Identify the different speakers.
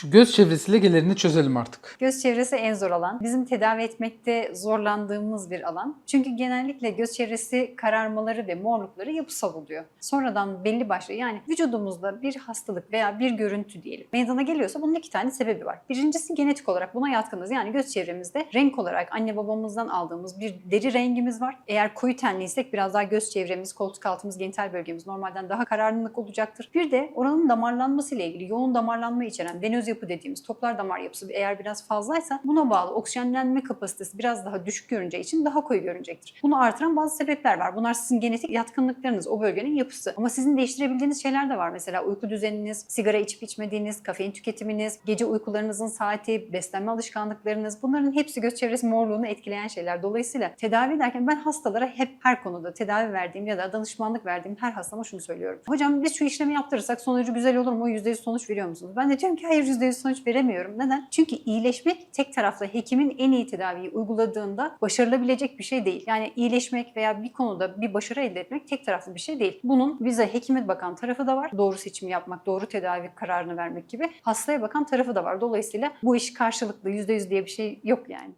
Speaker 1: Şu göz çevresi legelerini çözelim artık.
Speaker 2: Göz çevresi en zor alan. Bizim tedavi etmekte zorlandığımız bir alan. Çünkü genellikle göz çevresi kararmaları ve morlukları yapısal oluyor. Sonradan belli başlı yani vücudumuzda bir hastalık veya bir görüntü diyelim meydana geliyorsa bunun iki tane sebebi var. Birincisi genetik olarak buna yatkınız. Yani göz çevremizde renk olarak anne babamızdan aldığımız bir deri rengimiz var. Eğer koyu tenliysek biraz daha göz çevremiz, koltuk altımız, genital bölgemiz normalden daha kararlılık olacaktır. Bir de oranın damarlanması ile ilgili yoğun damarlanma içeren venöz yapı dediğimiz toplar damar yapısı eğer biraz fazlaysa buna bağlı oksijenlenme kapasitesi biraz daha düşük görüneceği için daha koyu görünecektir. Bunu artıran bazı sebepler var. Bunlar sizin genetik yatkınlıklarınız, o bölgenin yapısı. Ama sizin değiştirebildiğiniz şeyler de var. Mesela uyku düzeniniz, sigara içip içmediğiniz, kafein tüketiminiz, gece uykularınızın saati, beslenme alışkanlıklarınız bunların hepsi göz çevresi morluğunu etkileyen şeyler. Dolayısıyla tedavi ederken ben hastalara hep her konuda tedavi verdiğim ya da danışmanlık verdiğim her hastama şunu söylüyorum. Hocam biz şu işlemi yaptırırsak sonucu güzel olur mu? %100 sonuç veriyor musunuz? Ben de diyorum ki hayır %100 sonuç veremiyorum. Neden? Çünkü iyileşmek tek taraflı hekimin en iyi tedaviyi uyguladığında başarılabilecek bir şey değil. Yani iyileşmek veya bir konuda bir başarı elde etmek tek taraflı bir şey değil. Bunun bize hekime bakan tarafı da var. Doğru seçimi yapmak, doğru tedavi kararını vermek gibi. Hastaya bakan tarafı da var. Dolayısıyla bu iş karşılıklı %100 diye bir şey yok yani.